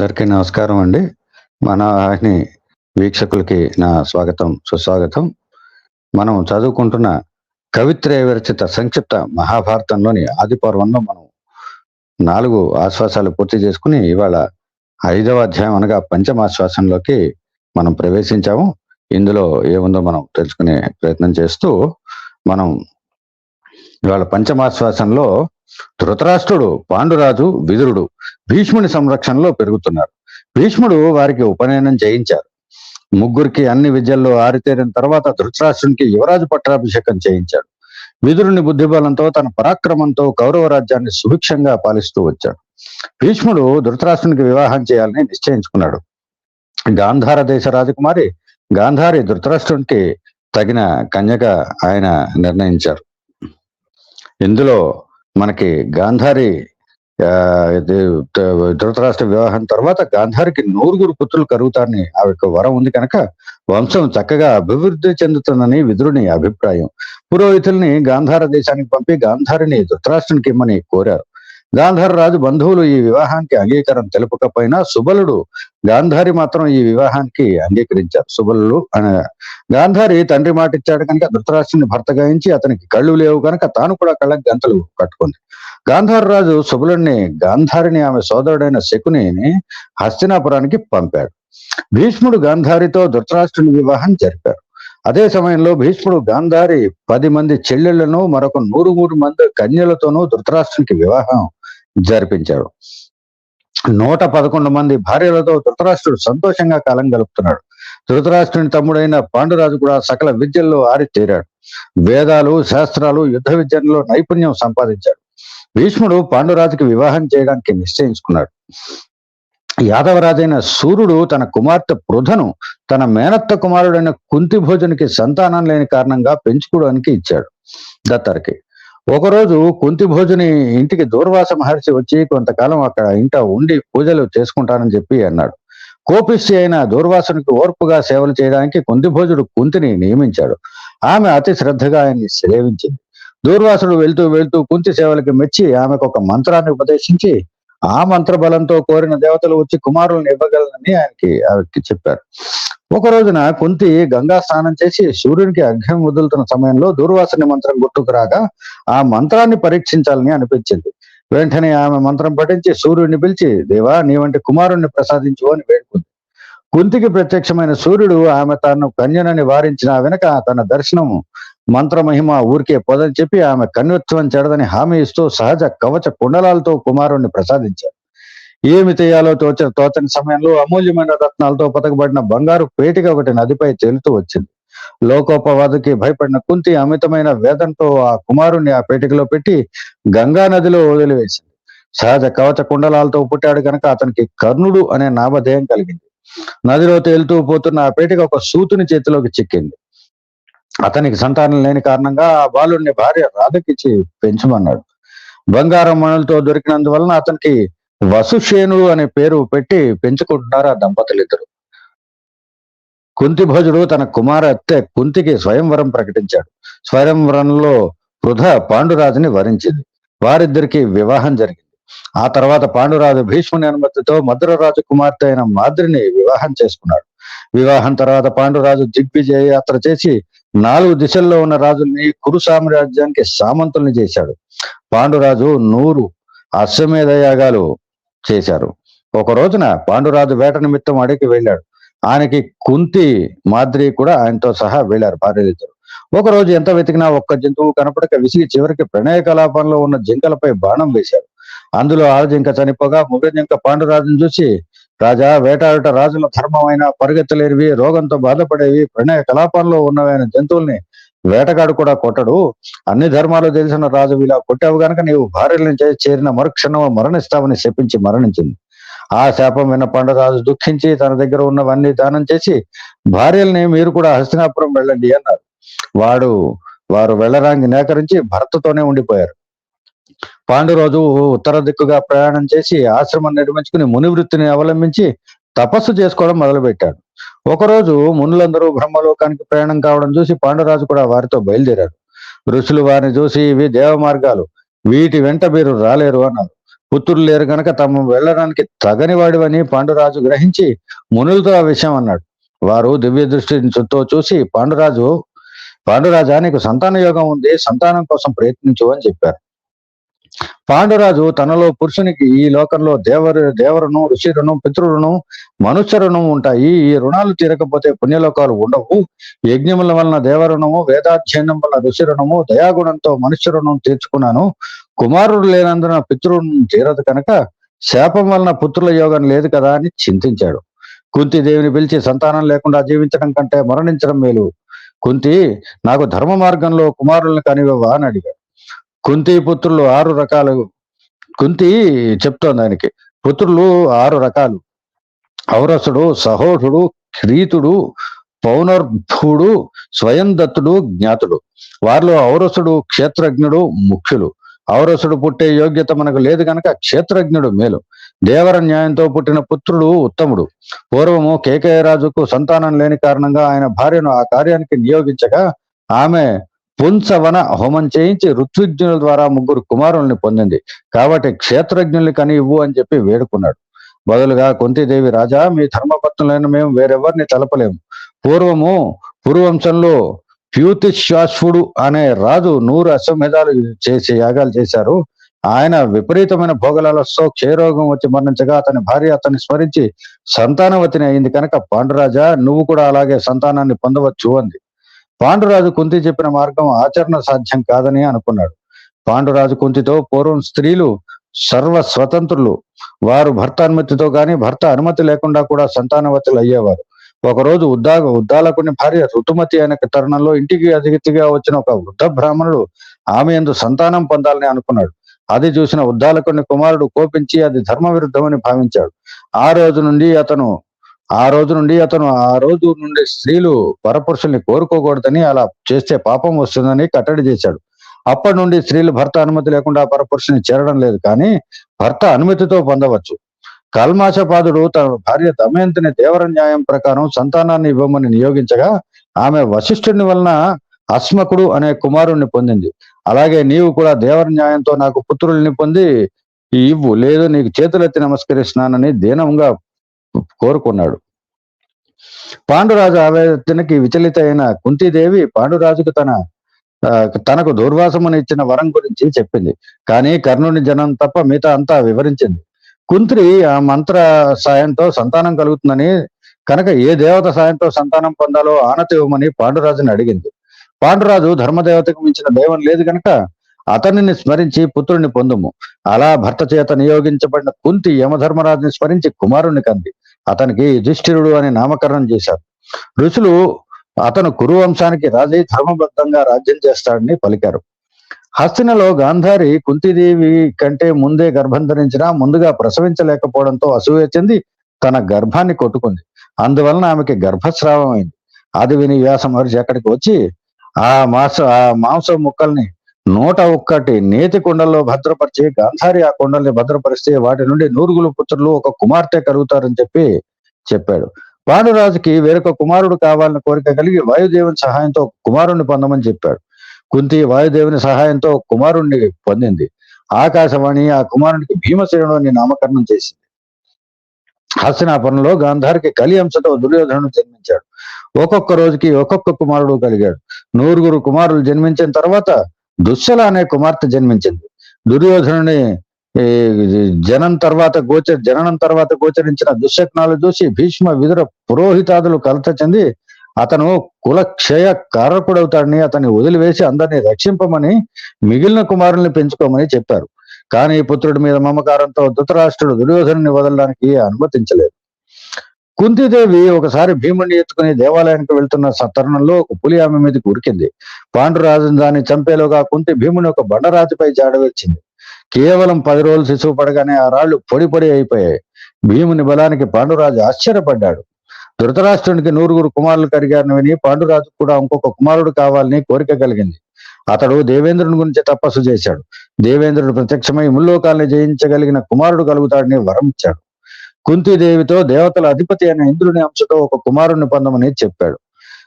అందరికీ నమస్కారం అండి. మన వాహిని వీక్షకులకి నా స్వాగతం సుస్వాగతం. మనం చదువుకుంటున్న కవిత్రయ విరచిత సంక్షిప్త మహాభారతంలోని ఆది పర్వంలో మనం నాలుగు ఆశ్వాసాలు పూర్తి చేసుకుని ఇవాళ ఐదవ అధ్యాయం అనగా పంచమాశ్వాసంలోకి మనం ప్రవేశించాము. ఇందులో ఏముందో మనం తెలుసుకునే ప్రయత్నం చేస్తూ మనం ఇవాళ పంచమాశ్వాసంలో ధృతరాష్ట్రుడు పాండురాజు విదురుడు భీష్ముని సంరక్షణలో పెరుగుతున్నారు. భీష్ముడు వారికి ఉపనయనం చేయించారు. ముగ్గురికి అన్ని విద్యల్లో ఆరితేరిన తర్వాత ధృతరాష్ట్రునికి యువరాజు పట్టాభిషేకం చేయించాడు. విదురుని బుద్ధిబలంతో తన పరాక్రమంతో కౌరవ రాజ్యాన్ని సుభిక్షంగా పాలిస్తూ వచ్చాడు. భీష్ముడు ధృతరాష్ట్రునికి వివాహం చేయాలని నిశ్చయించుకున్నాడు. గాంధార దేశ రాజకుమారి గాంధారి ధృతరాష్ట్రునికి తగిన కన్యగా ఆయన నిర్ణయించారు. ఇందులో మనకి గాంధారి ధృతరాష్ట్ర వివాహం తర్వాత గాంధారికి నూరుగురు పుత్రులు కరుగుతారని ఆ యొక్క వరం ఉంది కనుక వంశం చక్కగా అభివృద్ధి చెందుతుందని విదురుని అభిప్రాయం. పురోహితుల్ని గాంధార దేశానికి పంపి గాంధారిని ధృతరాష్ట్రునికి ఇమ్మని కోరారు. గాంధార రాజు బంధువులు ఈ వివాహానికి అంగీకారం తెలుపకపోయినా సుబలుడు గాంధారి మాత్రం ఈ వివాహానికి అంగీకరించారు. సుబలుడు అనే గాంధారి తండ్రి మాట ఇచ్చాడు కనుక ధృతరాష్ట్రుని భర్త గాయించి అతనికి కళ్ళు లేవు కనుక తాను కూడా కళ్ళకి గంతలు కట్టుకుంది. గాంధార రాజు సుబలుడిని గాంధారిని ఆమె సోదరుడైన శకునిని హస్తినాపురానికి పంపాడు. భీష్ముడు గాంధారితో ధృతరాష్ట్రుని వివాహం జరిపారు. అదే సమయంలో భీష్ముడు గాంధారి పది మంది చెల్లెళ్ళను మరొక నూరు మూడు మంది కన్యలతోనూ ధృతరాష్ట్రునికి వివాహం జరిపించాడు. నూట పదకొండు మంది భార్యలతో ధృతరాష్ట్రుడు సంతోషంగా కాలం గడుపుతున్నాడు. ధృతరాష్ట్రుని తమ్ముడైన పాండురాజు కూడా సకల విద్యల్లో ఆరి ఆరితేరాడు వేదాలు శాస్త్రాలు యుద్ధ విద్యలో నైపుణ్యం సంపాదించాడు. భీష్ముడు పాండురాజుకి వివాహం చేయడానికి నిశ్చయించుకున్నాడు. యాదవరాజైన సూర్యుడు తన కుమార్తె పృథను తన మేనత్త కుమారుడైన కుంతిభోజునికి సంతానం లేని కారణంగా పెంచుకోవడానికి ఇచ్చాడు. దత్తరికి ఒకరోజు కుంతిభోజుని ఇంటికి దూర్వాస మహర్షి వచ్చి కొంతకాలం అక్కడ ఇంట ఉండి పూజలు చేసుకుంటానని చెప్పి అన్నాడు. కోపిష్టి అయిన దూర్వాసునికి ఓర్పుగా సేవలు చేయడానికి కుంతిభోజుడు కుంతిని నియమించాడు. ఆమె అతి శ్రద్ధగా ఆయన్ని సేవించింది. దూర్వాసుడు వెళ్తూ వెళ్తూ కుంతి సేవలకి మెచ్చి ఆమెకు ఒక మంత్రాన్ని ఉపదేశించి ఆ మంత్ర బలంతో కోరిన దేవతలు వచ్చి కుమారులను ఇవ్వగలనని ఆయనకి ఆవిడకి చెప్పారు. ఒక రోజున కుంతి గంగా స్నానం చేసి సూర్యునికి అర్ఘ్యం వదులుతున్న సమయంలో దూర్వాసని మంత్రం గుర్తుకు రాగా ఆ మంత్రాన్ని పరీక్షించాలని అనిపించింది. వెంటనే ఆమె మంత్రం పఠించి సూర్యుడిని పిలిచి దేవా నీ వంటి కుమారుణ్ణి ప్రసాదించు అని వేడుకుంది. కుంతికి ప్రత్యక్షమైన సూర్యుడు ఆమె తను కన్యనని వారించిన వెనుక తన దర్శనము మంత్రమహిమ ఊరికే పొదని చెప్పి ఆమె కన్యత్వం చెడదని హామీ ఇస్తూ సహజ కవచ కుండలాలతో కుమారుణ్ణి ప్రసాదించారు. ఏమి చేయాలో తోచ తోచని సమయంలో అమూల్యమైన రత్నాలతో పతకబడిన బంగారు పేటిక ఒకటి నదిపై తేలుతూ వచ్చింది. లోకోపవాదకి భయపడిన కుంతి అమితమైన వేదంతో ఆ కుమారుణ్ణి ఆ పేటికలో పెట్టి గంగా నదిలో వదిలివేసింది. సహజ కవచ కుండలాలతో పుట్టాడు కనుక అతనికి కర్ణుడు అనే నామధేయం కలిగింది. నదిలో తేలుతూ పోతున్న ఆ పేటిక ఒక సూతుని చేతిలోకి చిక్కింది. అతనికి సంతానం లేని కారణంగా ఆ బాలుడిని భార్య రాధకిచ్చి పెంచమన్నాడు. బంగారం మణులతో దొరికినందువలన అతనికి వసుషేనుడు అనే పేరు పెట్టి పెంచుకుంటున్నారు ఆ దంపతులు ఇద్దరు కుంతిభోజుడు తన కుమారత్తె కుంతికి స్వయంవరం ప్రకటించాడు. స్వయంవరంలో వృధ పాండురాజుని వరించింది. వారిద్దరికి వివాహం జరిగింది. ఆ తర్వాత పాండురాజు భీష్ముని అనుమతితో మధురరాజు కుమార్తె అయిన మాద్రిని వివాహం చేసుకున్నాడు. వివాహం తర్వాత పాండురాజు దిగ్విజయ యాత్ర చేసి నాలుగు దిశల్లో ఉన్న రాజుల్ని కురు సామ్రాజ్యానికి సామంతుల్ని చేశాడు. పాండురాజు నూరు అశ్వమేధ యాగాలు చేశారు. ఒక రోజున పాండురాజు వేట నిమిత్తం అడిగి వెళ్ళాడు. ఆయనకి కుంతి మాద్రి కూడా ఆయనతో సహా వెళ్ళారు భార్యలిద్దరు. ఒక రోజు ఎంత వెతికినా ఒక్క జంతువు కనపడక విసిగి చివరికి ప్రణయ కలాపంలో ఉన్న జింకలపై బాణం వేశారు. అందులో ఆ జింక చనిపోగా మగ జింక పాండురాజును చూసి రాజా వేటాడుట రాజుల ధర్మమైన పరిగెత్తలేనివి రోగంతో బాధపడేవి ప్రణయ కలాపంలో ఉన్నవైన జంతువుల్ని వేటగాడు కూడా కొట్టడు. అన్ని ధర్మాలు తెలిసిన రాజు ఇలా కొట్టావు గనక నీవు భార్యలను చేరిన మరుక్షణం మరణిస్తావని శపించి మరణించింది. ఆ శాపం విన్న పండరాజు దుఃఖించి తన దగ్గర ఉన్నవన్నీ దానం చేసి భార్యల్ని మీరు కూడా హస్తినాపురం వెళ్ళండి అన్నారు. వాడు వారు వెళ్ళరాంగి నేకరించి భర్తతోనే ఉండిపోయారు. పాండురోజు ఉత్తర దిక్కుగా ప్రయాణం చేసి ఆశ్రమం నిర్మించుకుని ముని వృత్తిని అవలంబించి తపస్సు చేసుకోవడం మొదలుపెట్టాడు. ఒకరోజు మునులందరూ బ్రహ్మలోకానికి ప్రయాణం కావడం చూసి పాండురాజు కూడా వారితో బయలుదేరాడు. ఋషులు వారిని చూసి ఇవి దేవ మార్గాలు వీటి వెంట మీరు రాలేరు అన్నారు. పుత్రులు లేరు గనక తమ వెళ్ళడానికి తగని వాడివని పాండురాజు గ్రహించి మునులతో ఆ విషయం అన్నాడు. వారు దివ్య దృష్టిని చుట్టూ చూసి పాండురాజు పాండురాజా నీకు సంతాన యోగం ఉంది. సంతానం కోసం ప్రయత్నించు అని చెప్పారు. పాండురాజు తనలో పురుషునికి ఈ లోకంలో దేవరు దేవరును ఋషి రుణం మనుష్యరుణం మనుష్య రుణం ఉంటాయి. ఈ రుణాలు తీరకపోతే పుణ్యలోకాలు ఉండవు. యజ్ఞముల వలన దేవరుణము వేదాధ్యయనం వలన ఋషి రుణము దయాగుణంతో మనుష్య రుణం తీర్చుకున్నాను. కుమారుడు లేనందున పితృరుణం తీరదు కనుక శాపం వలన పుత్రుల యోగం లేదు కదా అని చింతించాడు. కుంతిదేవిని పిలిచి సంతానం లేకుండా జీవించడం కంటే మరణించడం మేలు. కుంతి నాకు ధర్మ మార్గంలో కుమారులను కనివ్వవా అని అడిగాడు. కుంతి పుత్రులు ఆరు రకాలు. కుంతి చెప్తోంది ఆయనకి. పుత్రులు ఆరు రకాలు. ఔరసుడు సహోషుడు క్రీతుడు పౌనర్భుడు స్వయం దత్తుడు జ్ఞాతుడు. వారిలో ఔరసుడు క్షేత్రజ్ఞుడు ముఖ్యులు. ఔరసుడు పుట్టే యోగ్యత మనకు లేదు కనుక క్షేత్రజ్ఞుడు మేలు. దేవర న్యాయంతో పుట్టిన పుత్రుడు ఉత్తముడు. పూర్వము కేకయరాజుకు సంతానం లేని కారణంగా ఆయన భార్యను ఆ కార్యానికి నియోగించగా ఆమె పుంసవన హోమం చేయించి ఋత్విజ్ఞుల ద్వారా ముగ్గురు కుమారుల్ని పొందింది. కాబట్టి క్షేత్రజ్ఞుల్ని కని ఇవ్వు అని చెప్పి వేడుకున్నాడు. బదులుగా కుంతిదేవి రాజా మీ ధర్మపత్నులైన మేము వేరెవరిని తలపలేము. పూర్వము పురువంశంలో ప్యూతిశ్వాసుడు అనే రాజు నూరు అశ్వమేధాలు చేసి యాగాలు చేశారు. ఆయన విపరీతమైన భోగలాలతో క్షయరోగం వచ్చి మరణించగా అతని భార్య అతన్ని స్మరించి సంతానవతిని అయింది కనుక పాండురాజా నువ్వు కూడా అలాగే సంతానాన్ని పొందవచ్చు అంది. పాండురాజు కుంతి చెప్పిన మార్గం ఆచరణ సాధ్యం కాదని అనుకున్నాడు. పాండురాజు కుంతితో పూర్వం స్త్రీలు సర్వ స్వతంత్రులు. వారు భర్త అనుమతితో గాని భర్త అనుమతి లేకుండా కూడా సంతానవతులు అయ్యేవారు. ఒకరోజు ఉద్దాగ ఉద్దాలకుని భార్య ఋతుమతి అనే తరుణంలో ఇంటికి అతిథిగా వచ్చిన ఒక వృద్ధ బ్రాహ్మణుడు ఆమె ఎందు సంతానం పొందాలని అనుకున్నాడు. అది చూసిన ఉద్దాలకుని కుమారుడు కోపించి అది ధర్మ విరుద్ధమని భావించాడు. ఆ రోజు నుండి అతను ఆ రోజు నుండి అతను ఆ రోజు నుండి స్త్రీలు పరపురుషుల్ని కోరుకోకూడదని అలా చేస్తే పాపం వస్తుందని కట్టడి చేశాడు. అప్పటి నుండి స్త్రీలు భర్త అనుమతి లేకుండా పరపురుషుని చేరడం లేదు కానీ భర్త అనుమతితో పొందవచ్చు. కల్మాషపాదుడు తన భార్య దమయంతిని దేవర న్యాయం ప్రకారం సంతానాన్ని ఇవ్వమని నియోగించగా ఆమె వశిష్ఠుని వలన అస్మకుడు అనే కుమారుణ్ణి పొందింది. అలాగే నీవు కూడా దేవర న్యాయంతో నాకు పుత్రుల్ని పొంది ఇవ్వు. లేదు నీకు చేతులెత్తి నమస్కరిస్తున్నానని దీనంగా కోరుకున్నాడు. పాండురాజు ఆవేదనకి విచలిత అయిన కుంతీదేవి పాండురాజుకు తన తనకు దుర్వాసమును ఇచ్చిన వరం గురించి చెప్పింది. కానీ కర్ణుని జనం తప్ప మిగతా అంతా వివరించింది. కుంత్రి ఆ మంత్ర సాయంతో సంతానం కలుగుతుందని కనుక ఏ దేవత సాయంతో సంతానం పొందాలో ఆనతి ఇవ్వమని పాండురాజుని అడిగింది. పాండురాజు ధర్మదేవతకు మించిన దైవం లేదు కనుక అతనిని స్మరించి పుత్రుని పొందుము. అలా భర్త చేత నియోగించబడిన కుంతి యమధర్మరాజుని స్మరించి కుమారుని కంది. అతనికి యుధిష్ఠిరుడు అని నామకరణం చేశారు. ఋషులు అతను కురు వంశానికి రాజై ధర్మబద్ధంగా రాజ్యం చేస్తాడని పలికారు. హస్తినలో గాంధారి కుంతిదేవి కంటే ముందే గర్భం ధరించినా ముందుగా ప్రసవించలేకపోవడంతో అసూయ చెంది తన గర్భాన్ని కొట్టుకుంది. అందువలన ఆమెకి గర్భస్రావం అయింది. అది విని వ్యాస మహర్షి అక్కడికి వచ్చి ఆ మాంస ఆ మాంస ముక్కల్ని నూట ఒక్కటి నేతి కుండల్లో భద్రపరిచి గాంధారి ఆ కుండల్ని భద్రపరిస్తే వాటి నుండి నూరుగులు పుత్రులు ఒక కుమార్తె కలుగుతారని చెప్పి చెప్పాడు. పాండురాజుకి వేరొక కుమారుడు కావాలని కోరిక కలిగి వాయుదేవుని సహాయంతో కుమారుణ్ణి పొందమని చెప్పాడు. కుంతి వాయుదేవుని సహాయంతో కుమారుణ్ణి పొందింది. ఆకాశవాణి ఆ కుమారునికి భీమసేనుడు అని నామకరణం చేసింది. హస్తినాపురంలో గాంధారికి కలి అంశతో దుర్యోధనుడు జన్మించాడు. ఒక్కొక్క రోజుకి ఒక్కొక్క కుమారుడు కలిగాడు. నూరుగురు కుమారులు జన్మించిన తర్వాత దుశ్శల అనే కుమార్తె జన్మించింది. దుర్యోధనుని జనం తర్వాత గోచర జననం తర్వాత గోచరించిన దుశ్శక్నాలు చూసి భీష్మ విదుర పురోహితాదులు కలత చెంది అతను కుల క్షయ కారకుడవుతాడని అతన్ని వదిలివేసి అందరినీ రక్షింపమని మిగిలిన కుమారుల్ని పెంచుకోమని చెప్పారు. కానీ పుత్రుడి మీద మమకారంతో ధృతరాష్ట్రుడు దుర్యోధనుని వదలడానికి అనుమతించలేదు. కుంతిదేవి ఒకసారి భీముడిని ఎత్తుకుని దేవాలయానికి వెళ్తున్న స- తరుణంలో ఒక పులి ఆమె మీదకి ఉరికింది. పాండురాజును దాన్ని చంపేలోగా కుంతి భీముని ఒక బండరాతిపై జాడవేర్చింది కేవలం పది రోజులు శిశువు పడగానే ఆ రాళ్ళు పొడి పొడి అయిపోయాయి. భీముని బలానికి పాండురాజు ఆశ్చర్యపడ్డాడు. ధృతరాష్ట్రునికి నూరుగురు కుమారులు కరిగారని విని పాండురాజు కూడా ఇంకొక కుమారుడు కావాలని కోరిక కలిగింది. అతడు దేవేంద్రుని గురించి తపస్సు చేశాడు. దేవేంద్రుడు ప్రత్యక్షమై ముల్లోకాల్ని జయించగలిగిన కుమారుడు కలుగుతాడని వరం ఇచ్చాడు. కుంతీదేవితో దేవతల అధిపతి అయిన ఇంద్రుని అంశతో ఒక కుమారుణ్ణి పొందమని చెప్పాడు.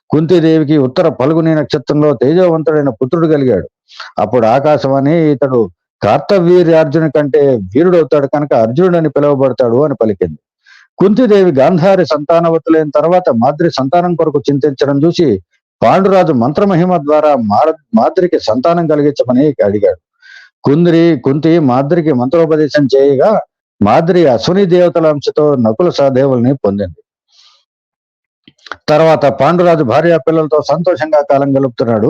కుంతీదేవికి ఉత్తర పలుగుని నక్షత్రంలో తేజవంతుడైన పుత్రుడు కలిగాడు. అప్పుడు ఆకాశవాణి ఇతడు కార్తవీర్యార్జుని కంటే వీరుడవుతాడు కనుక అర్జునుడు అని పిలువబడతాడు అని పలికింది. కుంతిదేవి గాంధారి సంతానవతులైన తర్వాత మాద్రి సంతానం కొరకు చింతించడం చూసి పాండురాజు మంత్రమహిమ ద్వారా మార మాద్రికి సంతానం కలిగించమని అడిగాడు. కుందిరి కుంతి మాద్రికి మంత్రోపదేశం చేయగా మాద్రి అశ్విని దేవతల అంశతో నకుల సహదేవుల్ని పొందింది. తర్వాత పాండురాజు భార్య పిల్లలతో సంతోషంగా కాలం గలుపుతున్నాడు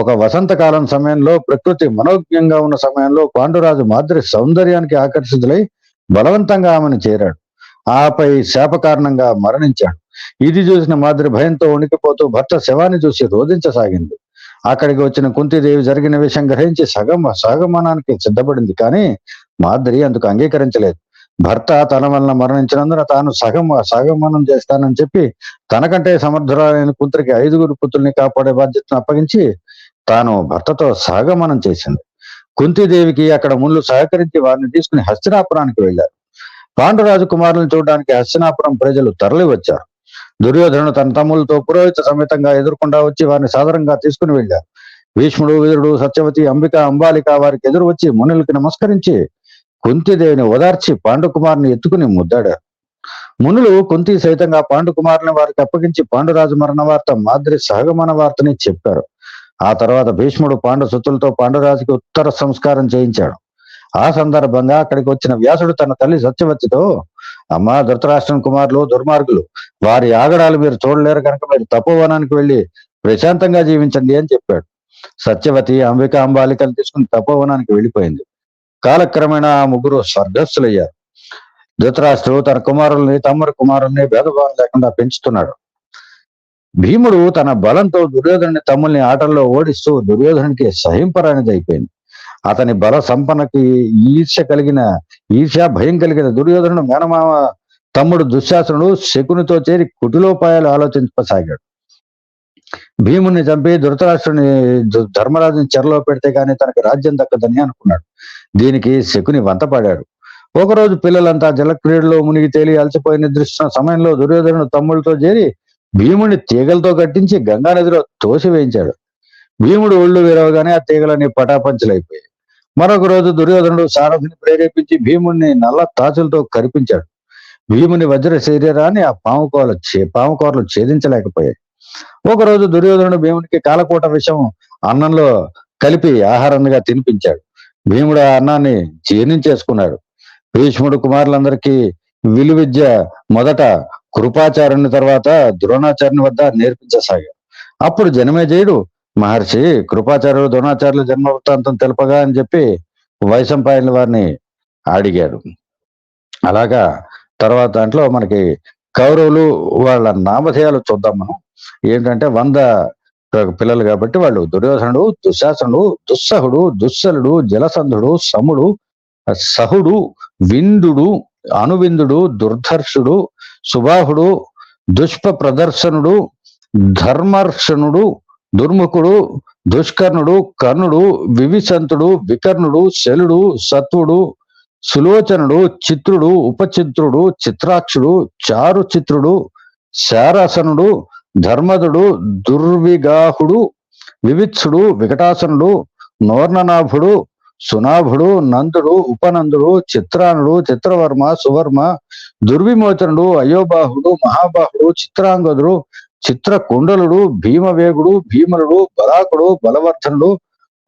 ఒక వసంతకాలం సమయంలో ప్రకృతి మనోజ్ఞంగా ఉన్న సమయంలో పాండురాజు మాద్రి సౌందర్యానికి ఆకర్షితులై బలవంతంగా ఆమెను చేరాడు. ఆపై శాప కారణంగా మరణించాడు. ఇది చూసిన మాదిరి భయంతో ఉనికిపోతూ భర్త శవాన్ని చూసి రోధించసాగింది. అక్కడికి వచ్చిన కుంతిదేవి జరిగిన విషయం గ్రహించి సగం సగమనానికి సిద్ధపడింది కానీ మాదిరి అందుకు అంగీకరించలేదు. భర్త తన వలన మరణించినందున తాను సగం సగమనం చేస్తానని చెప్పి తనకంటే సమర్థురాలైన కూతురికి ఐదుగురు పుత్రుల్ని కాపాడే బాధ్యతను అప్పగించి తాను భర్తతో సహగమనం చేసింది. కుంతిదేవికి అక్కడ ముళ్ళు సహకరించి వారిని తీసుకుని హస్తినాపురానికి వెళ్ళారు. పాండురాజు కుమారులను చూడడానికి హస్తినాపురం ప్రజలు తరలి వచ్చారు దుర్యోధనుడు తన తమ్ములతో పురోహిత సమేతంగా ఎదుర్కొండా వచ్చి వారిని సాదరంగా తీసుకుని వెళ్ళారు. భీష్ముడు వీరుడు సత్యవతి అంబిక అంబాలిక వారికి ఎదురు వచ్చి మునులకి నమస్కరించి కుంతిదేవిని ఓదార్చి పాండుకుమార్ని ఎత్తుకుని ముద్దాడారు మునులు కుంతి సైతంగా పాండుకుమారుని వారికి అప్పగించి పాండురాజు మరణ వార్త మాదిరి సహగమన వార్తని చెప్పారు. ఆ తర్వాత భీష్ముడు పాండు సుతులతో పాండురాజుకి ఉత్తర సంస్కారం చేయించాడు. ఆ సందర్భంగా అక్కడికి వచ్చిన వ్యాసుడు తన తల్లి సత్యవతితో అమ్మా ధృతరాష్ట్రం కుమారులు దుర్మార్గులు వారి ఆగడాలు మీరు చూడలేరు కనుక మీరు తపోవనానికి వెళ్ళి ప్రశాంతంగా జీవించండి అని చెప్పాడు. సత్యవతి అంబిక అంబాలికలు తీసుకుని తపోవనానికి వెళ్ళిపోయింది. కాలక్రమేణా ఆ ముగ్గురు స్వర్గస్థులయ్యారు. ధృతరాష్ట్రుడు తన కుమారుల్ని తమ్ముడి కుమారుల్ని భేదభావం లేకుండా పెంచుతున్నాడు. భీముడు తన బలంతో దుర్యోధనుని తమ్ముల్ని ఆటల్లో ఓడిస్తూ దుర్యోధనునికి సహింపరానిది అయిపోయింది. అతని బల సంపన్నకి ఈర్ష్య కలిగిన ఈర్ష్య భయం కలిగిన దుర్యోధనుడు మేనమామ తమ్ముడు దుశ్శాసనుడు శకునితో చేరి కుటిలోపాయాలు ఆలోచించసాగాడు. భీముని చంపి ధృతరాష్ట్రుని ధర్మరాజుని చెరలో పెడితే గానీ తనకి రాజ్యం దక్కదని అనుకున్నాడు. దీనికి శకుని వంతపడాడు ఒకరోజు పిల్లలంతా జలక్రీడలో మునిగి తేలి అలసిపోయి నిద్రిస్తున్న సమయంలో దుర్యోధనుడు తమ్ముడితో చేరి భీముని తీగలతో కట్టించి గంగా నదిలో తోసి వేయించాడు. భీముడు ఒళ్ళు విరవగానే ఆ తీగలన్నీ పటాపంచలైపోయాయి. మరొక రోజు దుర్యోధనుడు సారథిని ప్రేరేపించి భీముడిని నల్ల తాచులతో కరిపించాడు. భీముని వజ్ర శరీరాన్ని ఆ పాముకోలు పాముకోరలు ఛేదించలేకపోయాయి. ఒకరోజు దుర్యోధనుడు భీమునికి కాలకూట విషం అన్నంలో కలిపి ఆహారంగా తినిపించాడు. భీముడు ఆ అన్నాన్ని జీర్ణం చేసుకున్నాడు భీష్ముడు కుమారులందరికీ విలువిద్య మొదట కృపాచార్యుని తర్వాత ద్రోణాచార్యుని వద్ద నేర్పించసాగాడు. అప్పుడు జనమేజయుడు మహర్షి కృపాచార్యుడు ద్రోణాచార్యుల జన్మ వృత్తాంతం తెలుపగా అని చెప్పి వైశంపాయన వారిని అడిగాడు. అలాగా తర్వాత దాంట్లో మనకి కౌరవులు వాళ్ళ నామధేయాలు చూద్దాం మనం. ఏంటంటే వంద పిల్లలు కాబట్టి వాళ్ళు దుర్యోధనుడు దుశ్శాసనుడు దుస్సహుడు దుస్సలుడు జలసంధుడు సముడు సహుడు విందుడు అనువిందుడు దుర్ధర్షుడు సుబాహుడు దుష్ప ప్రదర్శనుడు ధర్మర్షణుడు దుర్ముఖుడు దుష్కర్ణుడు కర్ణుడు వివిసంతుడు వికర్ణుడు శలుడు సత్వుడు సులోచనుడు చిత్రుడు ఉపచిత్రుడు చిత్రాక్షుడు చారు చిత్రుడు శారాసనుడు ధర్మదుడు దుర్విగాహుడు వివిత్సుడు వికటాసనుడు నోర్ణనాభుడు సునాభుడు నందుడు ఉపనందుడు చిత్రానుడు చిత్రవర్మ సువర్మ దుర్విమోచనుడు అయోబాహుడు మహాబాహుడు చిత్రాంగదుడు చిత్రకుండలుడు భీమవేగుడు భీమలుడు బలాకుడు బలవర్ధనుడు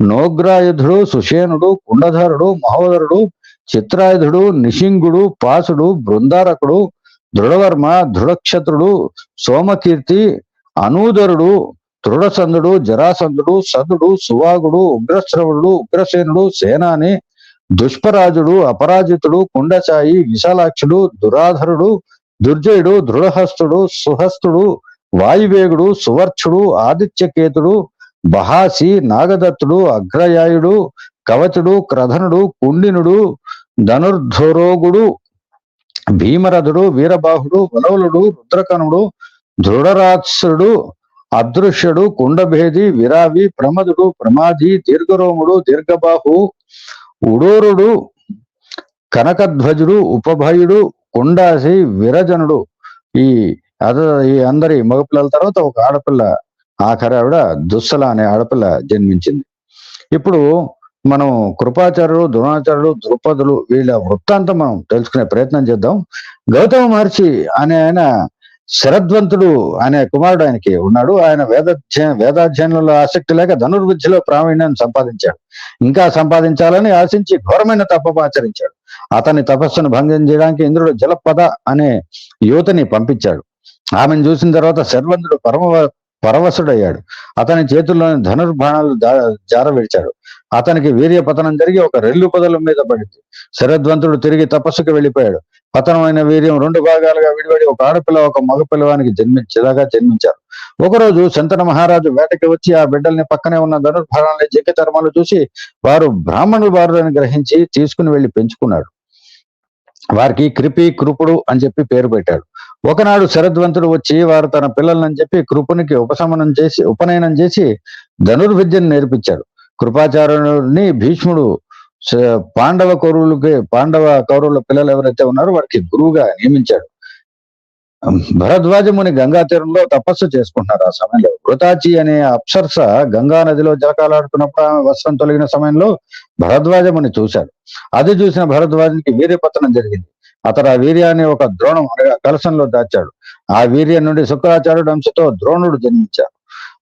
నోగ్రాయుధుడు సుషేనుడు కుండధరుడు మహోదరుడు చిత్రాయుధుడు నిషింగుడు పాసుడు బృందారకుడు దృఢవర్మ దృఢక్షత్రుడు సోమకీర్తి అనూదరుడు దృఢసందుడు జరాసందుడు సదుడు సువాగుడు ఉగ్రశ్రవుడు ఉగ్రసేనుడు సేనాని దుష్పరాజుడు అపరాజితుడు కుండచాయి విశాలాక్షుడు దురాధరుడు దుర్జయుడు దృఢహస్తుడు సుహస్తుడు వాయువేగుడు సువర్చుడు ఆదిత్యకేతుడు బహాసి నాగదత్తుడు అగ్రయాయుడు కవచుడు క్రధనుడు కుండినుడు ధనుర్ధరోగుడు భీమరథుడు వీరబాహుడు వలవలుడు రుద్రకనుడు దృఢరాత్సుడు అదృశ్యుడు కుండభేది విరావి ప్రమదుడు ప్రమాది దీర్ఘరోముడు దీర్ఘబాహు ఉడోరుడు కనకధ్వజుడు ఉపభయుడు కుండాసి విరజనుడు. ఈ అద ఈ అందరి మగపిల్లల తర్వాత ఒక ఆడపిల్ల ఆఖరి ఆవిడ దుస్సల అనే ఆడపిల్ల జన్మించింది. ఇప్పుడు మనం కృపాచార్యులు ద్రోణాచార్యులు ద్రుపదులు వీళ్ళ వృత్తాంతం మనం తెలుసుకునే ప్రయత్నం చేద్దాం. గౌతమ మహర్షి అనే ఆయన శరద్వంతుడు అనే కుమారుడు ఆయనకి ఉన్నాడు. ఆయన వేదాధ్య వేదాధ్యయనంలో ఆసక్తి లేక ధనుర్విద్యలో ప్రావీణ్యం సంపాదించాడు. ఇంకా సంపాదించాలని ఆశించి ఘోరమైన తపపాచరించాడు అతని తపస్సును భంగం చేయడానికి ఇంద్రుడు జలపద అనే యువతని పంపించాడు. ఆమెను చూసిన తర్వాత శర్వంతుడు పరమ పరవశుడయ్యాడు. అతని చేతుల్లోని ధనుర్బాణాలు జారవిడిచాడు. అతనికి వీర్య పతనం జరిగి ఒక రెల్లు పొదల మీద పడింది. శరద్వంతుడు తిరిగి తపస్సుకు వెళ్ళిపోయాడు. పతనమైన వీర్యం రెండు భాగాలుగా విడివడి ఒక ఆడపిల్ల ఒక మగ పిల్లవానికి జన్మించేలాగా జన్మించారు. ఒకరోజు శంతన మహారాజు వేటకి వచ్చి ఆ బిడ్డల్ని పక్కనే ఉన్న ధనుర్భాణాలని జగ్గి తరమలు చూసి వారు బ్రాహ్మణులు వారులని గ్రహించి తీసుకుని వెళ్ళి పెంచుకున్నాడు. వారికి కృపి కృపుడు అని చెప్పి పేరు పెట్టాడు. ఒకనాడు శరద్వంతుడు వచ్చి వారు తన పిల్లలని చెప్పి కృపునికి ఉపశమనం చేసి ఉపనయనం చేసి ధనుర్విద్యను నేర్పించాడు. కృపాచార్యుని భీష్ముడు పాండవ కౌరవులకి పాండవ కౌరవుల పిల్లలు ఎవరైతే ఉన్నారో వారికి గురువుగా నియమించాడు. భరద్వాజముని గంగా తీరంలో తపస్సు చేసుకుంటున్నారు ఆ సమయంలో. వృతాచి అనే అప్సర్స గంగా నదిలో జలకాలాడుతున్నప్పుడు ఆమె వస్త్రం తొలగిన సమయంలో భరద్వాజముని చూశాడు. అది చూసిన భరద్వాజునికి వీర్యపతనం జరిగింది. అతడు ఆ వీర్యాన్ని ఒక ద్రోణం అనగా కలశంలో దాచాడు. ఆ వీర్యం నుండి శుక్రాచార్యుడు అంశతో ద్రోణుడు జన్మించాడు.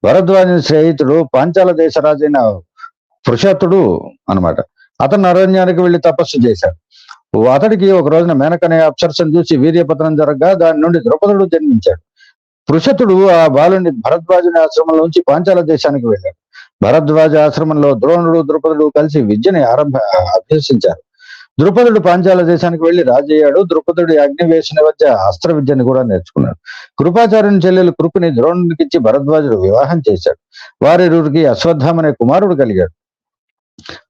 భరద్వాజుని స్నేహితుడు పాంచాల దేశ రాజైన అనమాట అన్నమాట. అతను అరణ్యానికి వెళ్ళి తపస్సు చేశాడు. అతడికి ఒక రోజున మేనకనే అప్సరసను చూసి వీర్యపతనం జరగగా దాని నుండి ద్రౌపదుడు జన్మించాడు. పృషతుడు ఆ బాలుని భరద్వాజుని ఆశ్రమంలోంచి పాంచాల దేశానికి వెళ్ళాడు. భరద్వాజ ఆశ్రమంలో ద్రోణుడు ద్రుపదుడు కలిసి విద్యని ఆరంభ అభ్యసించారు. ద్రుపదుడు పాంచాల దేశానికి వెళ్ళి రాజయ్యాడు ద్రుపదుడి అగ్నివేశన వద్ద అస్త్ర విద్యను కూడా నేర్చుకున్నాడు. కృపాచార్యుని చెల్లెలు కృపుని ద్రోణుడికిచ్చి భరద్వాజుడు వివాహం చేశాడు. వారిరువురికి అశ్వత్థామనే కుమారుడు కలిగాడు.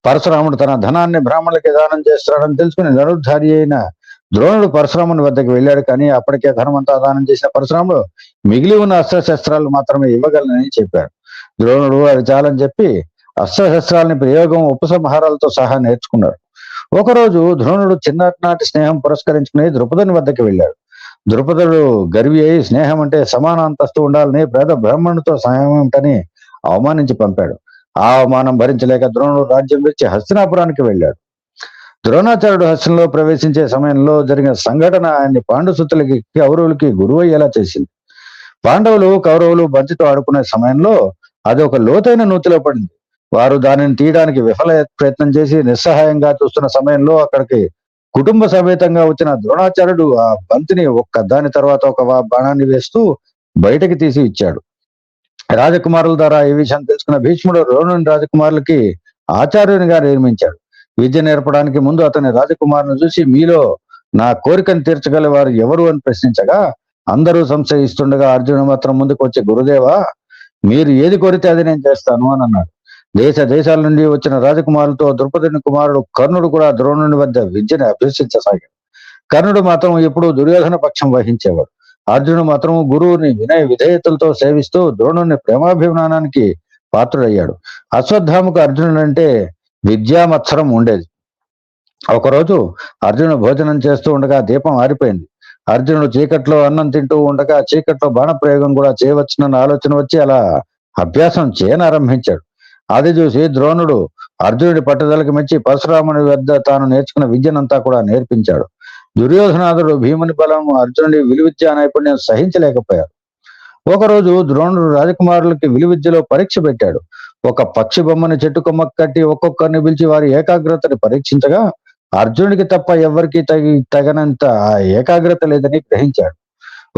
పరశురాముడు తన ధనాన్ని బ్రాహ్మణులకి దానం చేస్తాడని తెలుసుకుని నరుద్ధారి అయిన ద్రోణుడు పరశురాముని వద్దకు వెళ్ళాడు. కానీ అప్పటికే ధనమంతా దానం చేసిన పరశురాముడు మిగిలి ఉన్న అస్త్రశస్త్రాలు మాత్రమే ఇవ్వగలనని చెప్పాడు. ద్రోణుడు అది చాలని చెప్పి అస్త్రశస్త్రాలని ప్రయోగం ఉపసంహారాలతో సహా నేర్చుకున్నాడు ఒకరోజు ద్రోణుడు చిన్ననాటి స్నేహం పురస్కరించుకుని ద్రుపదుని వద్దకు వెళ్ళాడు. ద్రుపదుడు గర్వి అయి స్నేహం అంటే సమాన అంతస్తు ఉండాలని పేద బ్రాహ్మణుడితో సహాయం ఏమిటని అవమానించి పంపాడు. ఆ అవమానం భరించలేక ద్రోణుడు రాజ్యం విడిచి హస్తినాపురానికి వెళ్ళాడు. ద్రోణాచార్యుడు హస్తంలో ప్రవేశించే సమయంలో జరిగిన సంఘటన ఆయన్ని పాండుసుతులకి కౌరవులకి గురువు అయ్యేలా చేసింది. పాండవులు కౌరవులు బంతితో ఆడుకునే సమయంలో అది ఒక లోతైన నూతిలో పడింది. వారు దానిని తీయడానికి విఫల ప్రయత్నం చేసి నిస్సహాయంగా చూస్తున్న సమయంలో అక్కడికి కుటుంబ సమేతంగా వచ్చిన ద్రోణాచార్యుడు ఆ బంతిని ఒక్క దాని తర్వాత ఒక బాణాన్ని వేస్తూ బయటకి తీసి ఇచ్చాడు. రాజకుమారుల ద్వారా ఈ విషయం తెలుసుకున్న భీష్ముడు ద్రోణుని రాజకుమారులకి ఆచార్యునిగా నిర్మించాడు విద్య నేర్పడానికి ముందు అతని రాజకుమారుని చూసి మీలో నా కోరికను తీర్చగల వారు ఎవరు? అని ప్రశ్నించగా అందరూ సంశయిస్తుండగా అర్జునుడు మాత్రం ముందుకు వచ్చే గురుదేవా మీరు ఏది కోరితే అది నేను చేస్తాను అని అన్నాడు. దేశ దేశాల నుండి వచ్చిన రాజకుమారులతో ద్రుపదుని కుమారుడు కర్ణుడు కూడా ద్రోణుని వద్ద విద్యను అభ్యసించసాగాడు. కర్ణుడు మాత్రం ఎప్పుడూ దుర్యోధన పక్షం వహించేవాడు. అర్జునుడు మాత్రం గురువుని వినయ విధేయతలతో సేవిస్తూ ద్రోణుని ప్రేమాభిమానానికి పాత్రుడయ్యాడు. అశ్వత్థామకు అర్జునుడు అంటే విద్యామత్సరం ఉండేది. ఒకరోజు అర్జునుడు భోజనం చేస్తూ ఉండగా దీపం ఆరిపోయింది. అర్జునుడు చీకట్లో అన్నం తింటూ ఉండగా చీకట్లో బాణప్రయోగం కూడా చేయవచ్చునన్న ఆలోచన వచ్చి అలా అభ్యాసం చేయనారంభించాడు. అది చూసి ద్రోణుడు అర్జునుడి పట్టుదలకు మెచ్చి పరశురాముని వద్ద తాను నేర్చుకున్న విద్యనంతా కూడా నేర్పించాడు. దుర్యోధనాథుడు భీముని బలం అర్జునుడి విలువిద్య నైపుణ్యం సహించలేకపోయారు ఒకరోజు ద్రోణుడు రాజకుమారులకి విలువిద్యలో పరీక్ష పెట్టాడు. ఒక పక్షి బొమ్మని చెట్టు కొమ్మకు కట్టి ఒక్కొక్కరిని పిలిచి వారి ఏకాగ్రతని పరీక్షించగా అర్జునుడికి తప్ప ఎవ్వరికి తగి తగనంత ఆ ఏకాగ్రత లేదని గ్రహించాడు.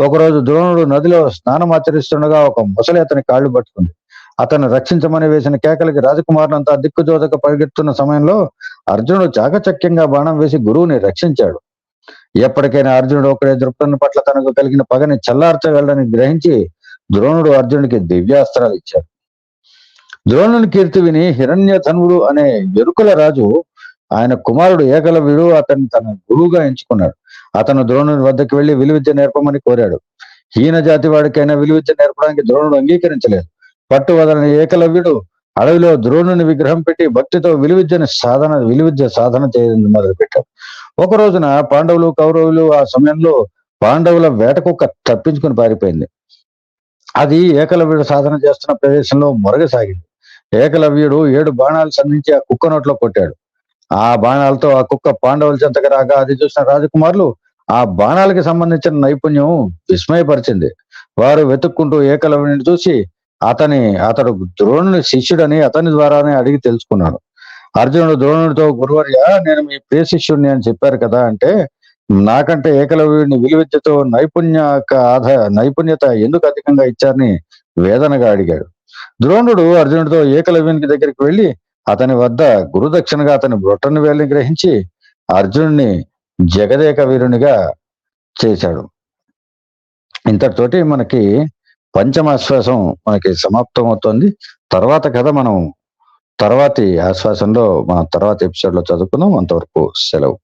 ఒకరోజు ద్రోణుడు నదిలో స్నానం ఆచరిస్తుండగా ఒక ముసలి అతని కాళ్ళు పట్టుకుంది. అతను రక్షించమని వేసిన కేకలకి రాజకుమారులంతా దిక్కుజోతక పరిగెత్తున్న సమయంలో అర్జునుడు చాకచక్యంగా బాణం వేసి గురువుని రక్షించాడు. ఎప్పటికైనా అర్జునుడు ఒకడే దృక్పథం పట్ల తనకు కలిగిన పగని చల్లార్చగలడని గ్రహించి ద్రోణుడు అర్జునుడికి దివ్యాస్త్రాలు ఇచ్చాడు. ద్రోణుని కీర్తి విని హిరణ్య ధనువుడు అనే ఎరుకుల రాజు ఆయన కుమారుడు ఏకలవ్యుడు అతన్ని తన గురువుగా ఎంచుకున్నాడు. అతను ద్రోణుని వద్దకు వెళ్ళి విలువిద్య నేర్పమని కోరాడు. హీన జాతి వాడికైనా విలువిద్య నేర్పడానికి ద్రోణుడు అంగీకరించలేదు. పట్టు వదలని ఏకలవ్యుడు అడవిలో ద్రోణుని విగ్రహం పెట్టి భక్తితో విలువిద్యని సాధన విలువిద్య సాధన చేయడం మొదలుపెట్టాడు. ఒక రోజున పాండవులు కౌరవులు ఆ సమయంలో పాండవుల వేటకుక్క తప్పించుకుని పారిపోయింది. అది ఏకలవ్యుడు సాధన చేస్తున్న ప్రదేశంలో మొరగసాగింది. ఏకలవ్యుడు ఏడు బాణాలు సంధించి ఆ కుక్క నోట్లో కొట్టాడు. ఆ బాణాలతో ఆ కుక్క పాండవుల చెంతకు రాగా అది చూసిన రాజకుమారులు ఆ బాణాలకి సంబంధించిన నైపుణ్యం విస్మయపరిచింది. వారు వెతుక్కుంటూ ఏకలవ్యుని చూసి అతని అతడు ద్రోణుని శిష్యుడని అతని ద్వారానే అడిగి తెలుసుకున్నాడు అర్జునుడు ద్రోణుడితో గురువర్య నేను మీ ప్రియ శిష్యుడిని అని చెప్పారు కదా అంటే నాకంటే ఏకలవ్యుడిని విలువిద్యతో నైపుణ్య ఆధ నైపుణ్యత ఎందుకు అధికంగా ఇచ్చారని వేదనగా అడిగాడు. ద్రోణుడు అర్జునుడితో ఏకలవ్యునికి దగ్గరికి వెళ్ళి అతని వద్ద గురుదక్షిణగా అతని బ్రొట్టను వేలిని గ్రహించి అర్జునుడిని జగదేక వీరునిగా చేశాడు. ఇంతటితోటి మనకి పంచమాశ్వాసం మనకి సమాప్తం అవుతుంది తర్వాత కథ మనం తర్వాతి ఆశ్వాసంలో మన తర్వాత ఎపిసోడ్లో చదువుకుందాం. అంతవరకు సెలవు.